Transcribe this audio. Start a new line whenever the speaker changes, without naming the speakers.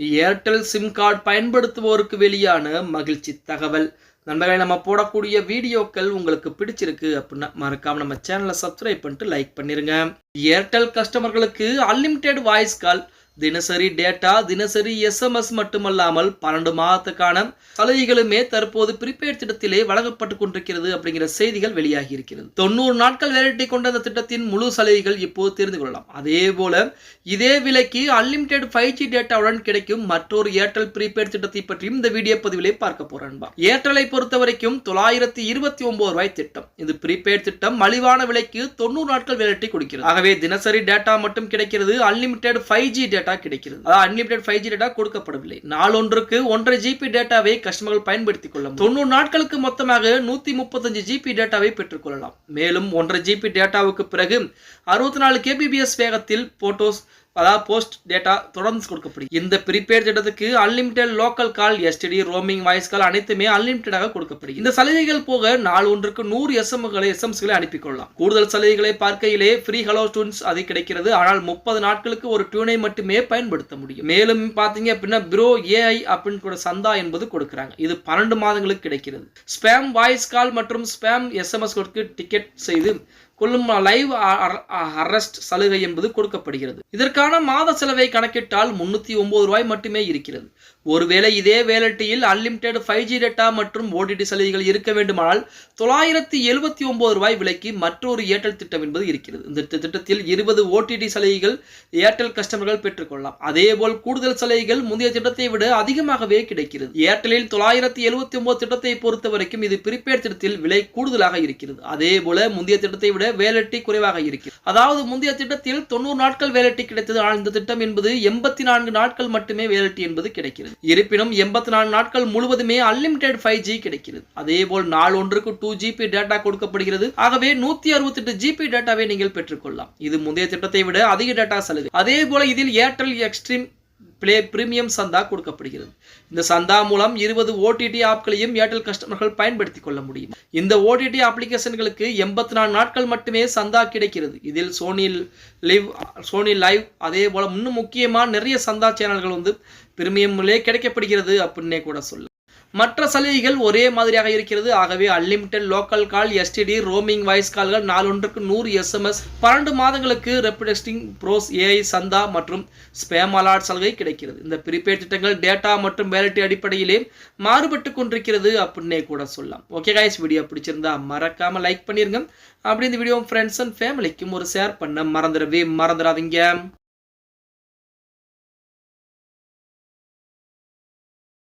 Airtel sim card பயன்படுத்துவோருக்கு வெளியான மகிழ்ச்சி தகவல். நண்பர்களை நம்ம போடக்கூடிய வீடியோக்கள் உங்களுக்கு பிடிச்சிருக்கு அப்படின்னா மறக்காம நம்ம சேனலை சப்ஸ்கிரைப் பண்ணிட்டு லைக் பண்ணிருங்க. ஏர்டெல் கஸ்டமர்களுக்கு அன்லிமிட்டெட் வாய்ஸ் கால் தினசரி டேட்டா தினசரி எஸ்எம்எஸ் மட்டுமல்லாமல் பன்னெண்டு மாதத்துக்கான சலுகைகளுமே தற்போது ப்ரீபெய்ட் திட்டத்திலே வழங்கப்பட்டு கொண்டிருக்கிறது அப்படிங்கிற செய்திகள் வெளியாகி இருக்கிறது தொண்ணூறு நாட்கள் வேலிட்டி கொண்ட அந்த திட்டத்தின் முழு சலுகைகள் இப்போது தெரிந்து கொள்ளலாம். அதே போல இதே விலைக்கு அன்லிமிடெட் ஃபைவ் ஜி டேட்டாவுடன் கிடைக்கும் மற்றொரு ஏர்டெல் ப்ரீபெய்ட் திட்டத்தை பற்றியும் இந்த வீடியோ பதிவிலே பார்க்க போறேன் ஏர்டெலை பொறுத்த வரைக்கும் தொள்ளாயிரத்தி இருபத்தி ஒன்பது ரூபாய் திட்டம். இது ப்ரீபெய்ட் திட்டம் மலிவான விலைக்கு தொண்ணூறு நாட்கள் வேலிட்டி கொடுக்கிறது. ஆகவே தினசரி டேட்டா மட்டும் கிடைக்கிறது அன்லிமிடெட் ஃபைவ் ஜி டேட்டா கிடைக்கிறது. அதாவது அன்லிமிடெட் ஃபைவ் ஜி டேட்டா கொடுக்கப்படவில்லை. நாளொன்றுக்கு ஒன்றரை ஜிபி டேட்டாவை கஸ்டமர்கள் பயன்படுத்திக் கொள்ள தொண்ணூறு நாட்களுக்கு மொத்தமாக நூத்தி முப்பத்தஞ்சு ஜிபி டேட்டாவை பெற்றுக்கொள்ளலாம் மேலும் ஒன்றரை ஜிபி டேட்டாவுக்கு பிறகு அறுபத்தி நாலு கேபிபிஎஸ் வேகத்தில் போட்டோஸ் அதாவது போஸ்ட் டேட்டா தொடர்ந்து கொடுக்கப்படும் இந்த ப்ரீபெய்ட் திட்டத்துக்கு unlimited local call STD roaming voice call அனைத்துமே அன்லிமிட்டடாக கொடுக்கப்படுது இந்த சலுகைகள் போக நாள் ஒன்றுக்கு நூறு எஸ்எம்களை எஸ்எம்ஸ்களை அனுப்பி கொள்ளலாம் கூடுதல் சலுகைகளை பார்க்கையிலே ஃப்ரீ ஹலோ ஸ்டூன்ஸ் அது கிடைக்கிறது. ஆனால் முப்பது நாட்களுக்கு ஒரு டியூனை மட்டுமே பயன்படுத்த முடியும். மேலும் பார்த்தீங்க அப்படின்னா ப்ரோ ஏஐ அப்படின்னு கூட சந்தா என்பது கொடுக்குறாங்க. இது பன்னெண்டு மாதங்களுக்கு கிடைக்கிறது. ஸ்பேம் வாய்ஸ் கால் மற்றும் ஸ்பேம் எஸ்எம்எஸ் டிக்கெட் செய்து கொள்ளும் லைவ் அரெஸ்ட் சலுகை என்பது கொடுக்கப்படுகிறது. இதற்கான மாத செலவை கணக்கிட்டால் முன்னூத்தி ஒன்பது ரூபாய் மட்டுமே இருக்கிறது. ஒருவேளை இதே வேலட்டியில் அன்லிமிடெட் ஃபைவ் ஜி டேட்டா மற்றும் ஓடிடி சலுகைகள் இருக்க வேண்டுமானால் தொள்ளாயிரத்தி எழுபத்தி ஒன்பது ரூபாய் விலைக்கு மற்றொரு ஏர்டெல் திட்டம் என்பது இருக்கிறது. இந்த திட்டத்தில் இருபது ஓடிடி சலுகைகள் ஏர்டெல் கஸ்டமர்கள் பெற்றுக்கொள்ளலாம். அதேபோல் கூடுதல் சலுகைகள் முந்தைய திட்டத்தை விட அதிகமாகவே கிடைக்கிறது. ஏர்டெலில் தொள்ளாயிரத்தி எழுபத்தி ஒன்பது திட்டத்தை பொறுத்த வரைக்கும் இது பிரிபேட் திட்டத்தில் விலை கூடுதலாக இருக்கிறது. அதே போல முந்தைய திட்டத்தை விட விட வேலட்டி குறைவாக இருக்கிறது. அதாவது முந்தைய திட்டத்தில் தொண்ணூறு நாட்கள் வேலட்டி கிடைத்தது. ஆனால் இந்த திட்டம் என்பது எண்பத்தி நான்கு நாட்கள் மட்டுமே வேலட்டி என்பது கிடைக்கிறது. இருப்பினும் எண்பத்தி நான்கு நாட்கள் முழுவதுமே அன்லிமிடெட் ஃபைவ் ஜி கிடைக்கிறது. அதே போல் நாள் ஒன்றுக்கு டூ ஜிபி டேட்டா கொடுக்கப்படுகிறது. ஆகவே நூத்தி அறுபத்தி எட்டு ஜிபி டேட்டாவை நீங்கள் பெற்றுக்கொள்ளலாம். இது முந்தைய திட்டத்தை விட அதிக டேட்டா சலுகை. அதே போல இதில் ஏர்டெல் எக்ஸ்ட்ரீம் பிளே பிரீமியம் சந்தா கொடுக்கப்படுகிறது. இந்த சந்தா மூலம் இருபது ஓடிடி ஆப்களையும் ஏர்டெல் கஸ்டமர்கள் பயன்படுத்திக் கொள்ள முடியும். இந்த ஓடிடி அப்ளிகேஷன்களுக்கு எண்பத்தி நாலு நாட்கள் மட்டுமே சந்தா கிடைக்கிறது. இதில் சோனி லிவ் சோனி லைவ் அதே போல இன்னும் முக்கியமாக நிறைய சந்தா சேனல்கள் வந்து பிரீமியம்லே கிடைக்கப்படுகிறது அப்படின்னே கூட சொல்ல மற்ற சலுகைகள் ஒரே மாதிரியாக இருக்கிறது. ஆகவே unlimited local call STD roaming voice கால்கள் நாலொன்றுக்கு நூறு எஸ்எம்எஸ் பன்னெண்டு மாதங்களுக்கு ரெப்டெஸ்டிங் ப்ரோஸ் ஏஐ சந்தா மற்றும் ஸ்பேம் அலாட் சலுகை கிடைக்கிறது. இந்த ப்ரீபெய்ட் திட்டங்கள் டேட்டா மற்றும் வேலட்டி அடிப்படையிலே மாறுபட்டு கொண்டிருக்கிறது அப்படின்னே கூட சொல்லலாம். ஓகே காய்ஸ் வீடியோ பிடிச்சிருந்தா மறக்காம லைக் பண்ணிருங்க. அப்படி இந்த வீடியோ ஃப்ரெண்ட்ஸ் அண்ட் ஃபேமிலிக்கும் ஒரு ஷேர் பண்ண மறந்துடவே மறந்துடாதீங்க.